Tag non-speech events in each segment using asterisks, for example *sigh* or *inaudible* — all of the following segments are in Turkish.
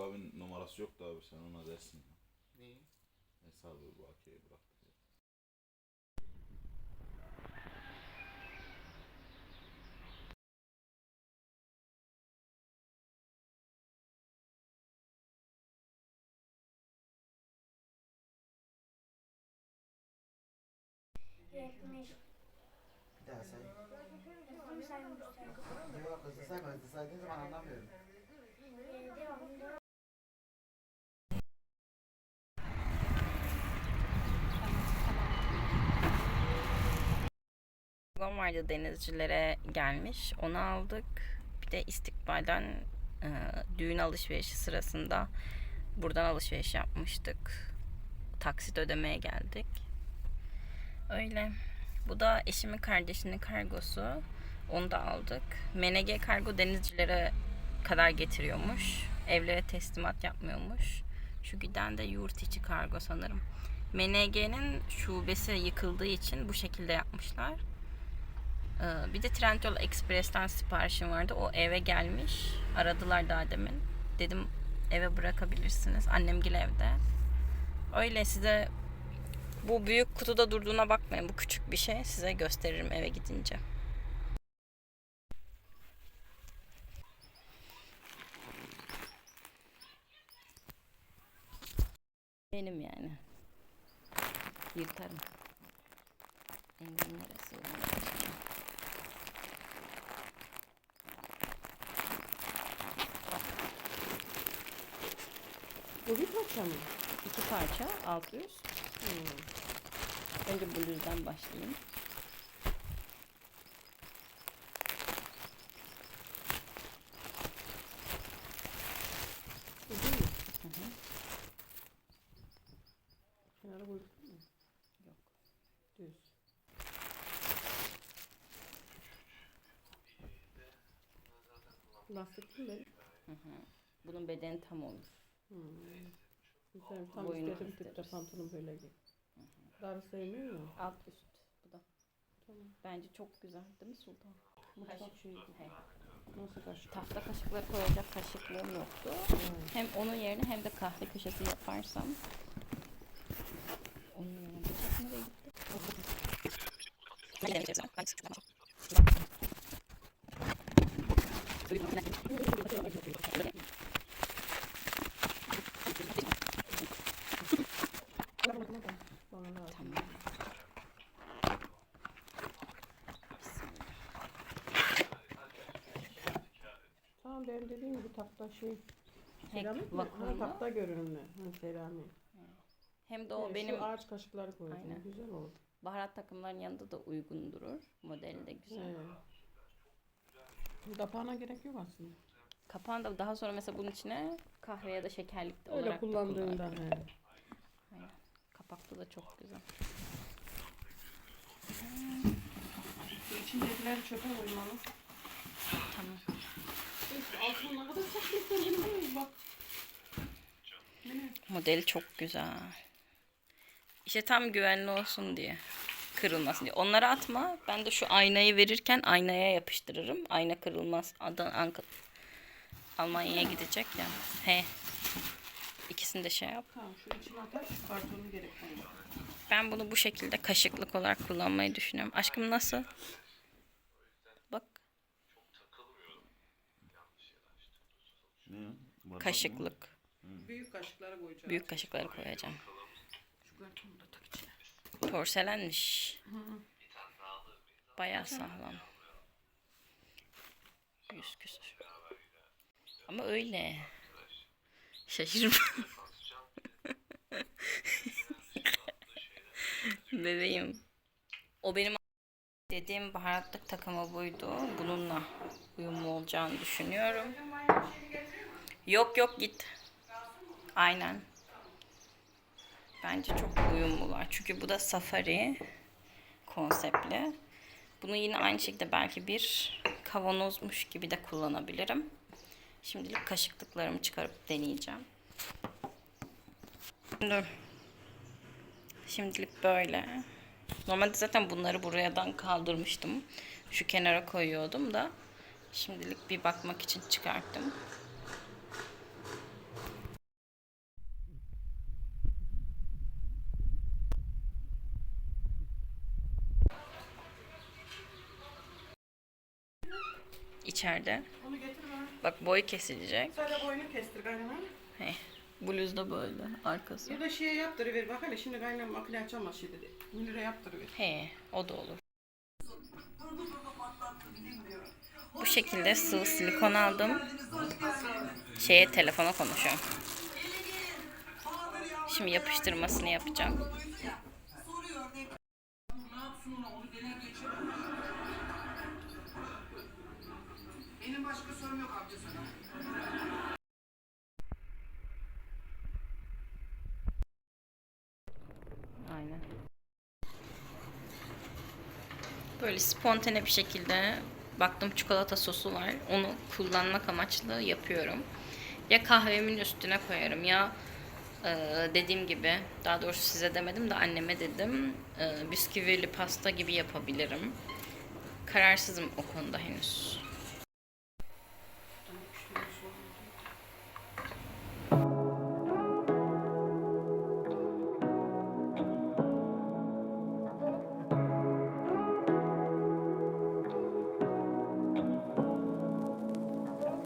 abinin numarası yoktu abi sen ona dersin. Neyi? Hesabı bakiye bıraktı. Yetmiş. Bir daha say. Hızlı saymışlar. Yok hızlı sayma hızlı saydığın zaman anlamıyorum. Kargom vardı denizcilere gelmiş. Onu aldık. Bir de istikbalden e, düğün alışverişi sırasında buradan alışveriş yapmıştık. Taksit ödemeye geldik. Öyle. Bu da eşimin kardeşinin kargosu. Onu da aldık. MNG kargo denizcilere kadar getiriyormuş. Evlere teslimat yapmıyormuş. Şu giden de yurt içi kargo sanırım. MNG'nin şubesi yıkıldığı için bu şekilde yapmışlar. Ee, Bir de Trendyol Express'ten siparişim vardı. O eve gelmiş. Aradılar daha demin. Dedim eve bırakabilirsiniz. Annemgil evde. Öyle size bu büyük kutuda durduğuna bakmayın. Bu küçük bir şey. Size gösteririm eve gidince. Benim yani. Yırtarım. Enginlere sığmaya çalışacağım. Bu bir parça mı? İki parça, alt üst. Önce bluzdan başlayayım. Bu değil mi? Hı hı. Kenara koyduk mu? Yok. Düz. Lastik mi? Hı hı. Bunun bedeni tam olur. Hmm. Güzel. Tam Boyunu istediğim tipte kestiririz. pantolon böyle giy. Dar sevmiyor ya. Alt üst. Bu da. Tamam. Bence çok güzel değil mi Sultan? Mutfak şeyi. He. Nasıl kaşık? Tahta kaşıkları koyacak kaşıklığım yoktu. Hem onun yerine hem de kahve köşesi yaparsam. Onun yerine bıçak nereye gitti? Benim dediğim gibi tahta şey. Seramik mi? vakumlu. Tahta görünümlü. Ha, seramik. Hem de o Evet, benim Şu ağaç kaşıkları koydum. Aynen. Güzel oldu. baharat takımların yanında da uygun durur. Modeli de güzel. Evet. Kapağına gerek yok aslında. Kapağını da daha sonra mesela bunun içine kahve ya da şekerlik de Öyle olarak da kullandığında. kullanabilirim. he. Aynen. Kapakta da çok güzel. İçindekileri çöpe koymalı. Tamam. Altına ne kadar saklıyorsun bilmiyorum bak. Modeli çok güzel. İşte tam güvenli olsun diye. Kırılmasın diye. Onları atma. Ben de şu aynayı verirken aynaya yapıştırırım. Ayna kırılmaz. Adan Anka Almanya'ya gidecek ya. He. İkisini de şey yap. Tamam şu içine atar şu kartonu gerek koyma. Ben bunu bu şekilde kaşıklık olarak kullanmayı düşünüyorum. Aşkım nasıl? Bak Ne ya? Bardak mı? Kaşıklık. Büyük kaşıklara koyacağım. Büyük kaşıkları koyacağım. Şu kartonu da tak içine. Porselenmiş. Bayağı sağlam. Yüz küsür. Ama öyle. Şaşırma. *laughs* Bebeğim. O benim dediğim baharatlık takımı buydu. Bununla uyumlu olacağını düşünüyorum. Yok yok git. Aynen. Bence çok uyumlular. Çünkü bu da safari konseptli. Bunu yine aynı şekilde belki bir kavanozmuş gibi de kullanabilirim. Şimdilik kaşıklıklarımı çıkarıp deneyeceğim. Dur. Şimdilik böyle. Normalde zaten bunları buradan kaldırmıştım. Şu kenara koyuyordum da. Şimdilik bir bakmak için çıkarttım. İçeride. Onu getir bana. Bak boy kesilecek. Sadece boynu kestir kaynana. Hey. Bluz da böyle arkası. Bir de şeye yaptırıver bak hele şimdi kaynana makine açamaz şimdi. Münir'e yaptırıver. He, o da olur. Bu şekilde sıvı silikon aldım. Şeye telefona konuşuyorum. Şimdi yapıştırmasını yapacağım. Benim başka sorum yok amca sana. Aynen. Böyle spontane bir şekilde baktım çikolata sosu var. Onu kullanmak amaçlı yapıyorum. Ya kahvemin üstüne koyarım ya e, dediğim gibi daha doğrusu size demedim de anneme dedim e, bisküvili pasta gibi yapabilirim. Kararsızım o konuda henüz.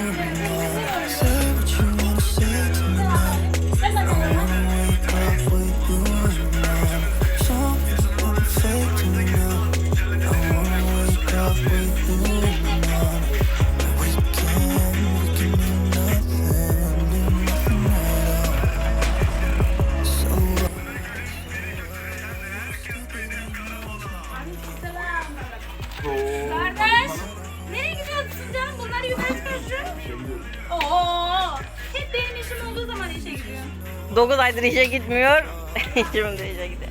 Mary. 9 aydır işe gitmiyor. *laughs* Şimdi işe gidiyor.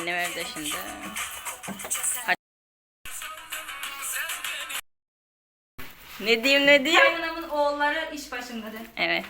Annem evde şimdi. Hadi. Ne diyeyim ne diyeyim? Kaynanamın oğulları iş başındadır. Evet.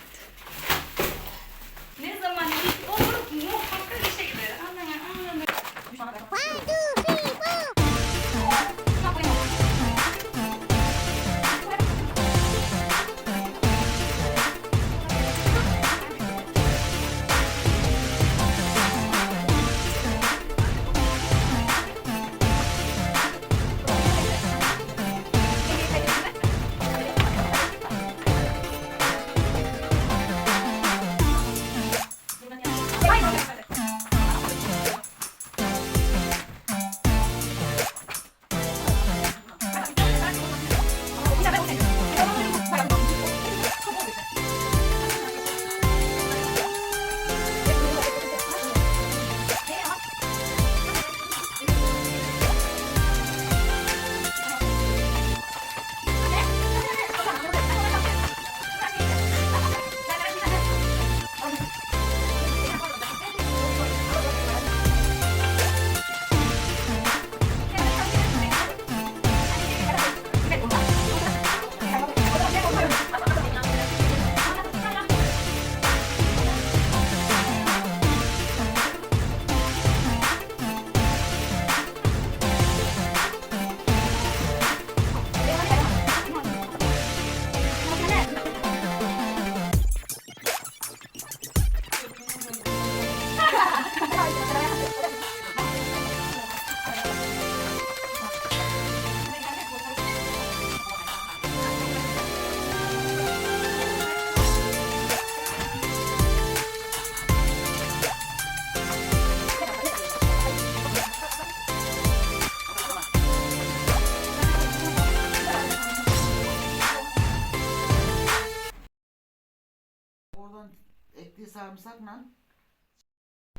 Sarımsakla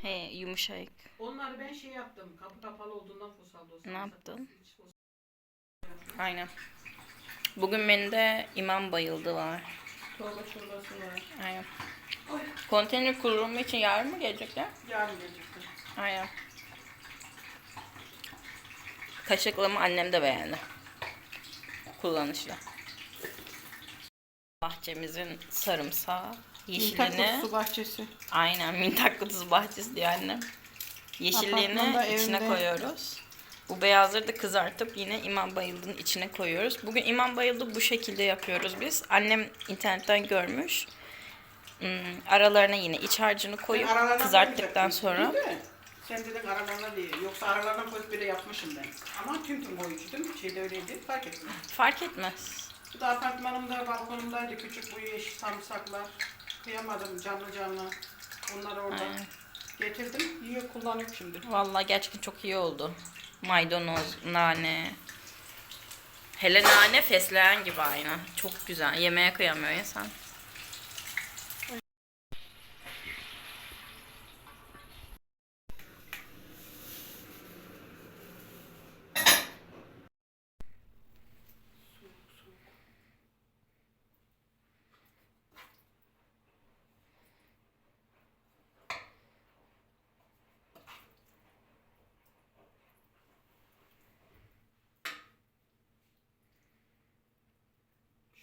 He yumuşak. Onları ben şey yaptım. Kapı kapalı olduğundan fosaldı o Ne yaptın? Aynen. Bugün menüde imam bayıldı var. Çorba çorbası var. Aynen. Konteyner kurulumu için yarın mı gelecekler? Yarın gelecektir. Aynen. Kaşıklığımı annem de beğendi. Kullanışlı. Bahçemizin sarımsağı, Mintak su bahçesi. aynen mintak kutusu bahçesi diyor annem. Yeşilliğini Apartmanda, içine evinde. koyuyoruz. Bu beyazları da kızartıp yine imam bayıldığının içine koyuyoruz. Bugün imam bayıldı bu şekilde yapıyoruz biz. Annem internetten görmüş. Hmm, aralarına yine iç harcını koyup Aralarına kızarttıktan koyacaktım, sonra değil mi? Sen dedin aralarına değil. Yoksa aralarına koyup bile yapmışım ben. Ama tüm tüm koyucuydum. Şeyde öyleydi. Fark etmez. fark etmez. Bu da apartmanımda, balkonumdaydı. Küçük bu yeşil sarımsaklar. Kıyamadım canlı canlı. Onları orada Aynen. getirdim. Yiyor kullanıyorum şimdi. Vallahi gerçekten çok iyi oldu. Maydanoz, nane. Hele nane fesleğen gibi aynı. Çok güzel. Yemeğe kıyamıyor insan.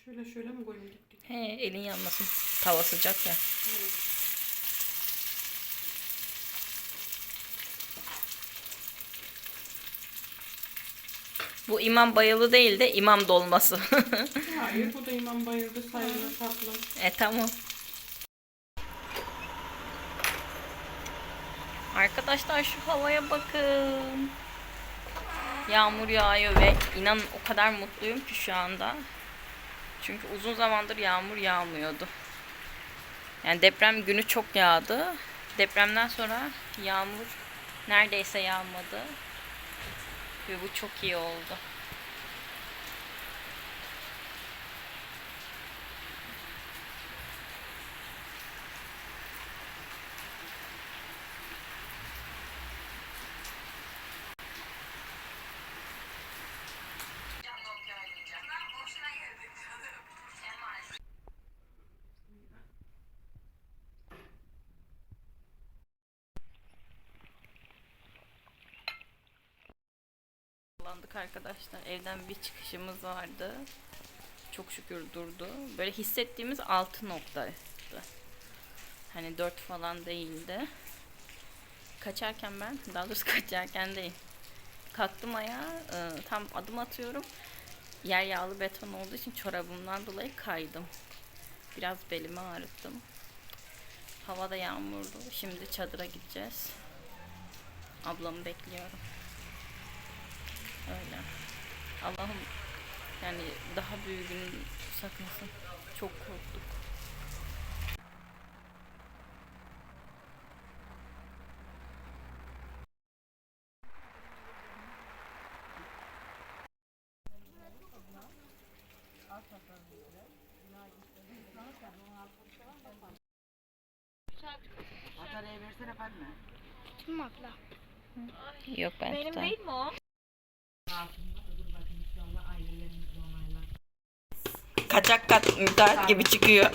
Şöyle şöyle mi koyayım dik dik? He, elin yanmasın. Tava sıcak ya. Bu imam bayılı değil de imam dolması. *laughs* Hayır bu da imam bayıldı sayılır tatlı. e tamam. Arkadaşlar şu havaya bakın. Yağmur yağıyor ve inanın o kadar mutluyum ki şu anda. Çünkü uzun zamandır yağmur yağmıyordu. Yani deprem günü çok yağdı. Depremden sonra yağmur neredeyse yağmadı. Ve bu çok iyi oldu. Kullandık arkadaşlar. Evden bir çıkışımız vardı. Çok şükür durdu. Böyle hissettiğimiz 6 noktaydı. Hani 4 falan değildi. Kaçarken ben, daha doğrusu *laughs* kaçarken değil. Kalktım ayağa, e, tam adım atıyorum. Yer yağlı beton olduğu için çorabımdan dolayı kaydım. Biraz belimi ağrıttım. Hava da yağmurlu. Şimdi çadıra gideceğiz. Ablamı bekliyorum. Öyle. Allah'ım yani daha büyüğünü saklasın. Çok korktuk. bataryayı versene Fatma. Kim abla? Yok ben Benim tutarım. değil mi o? Kaçak kat müteahhit gibi çıkıyor.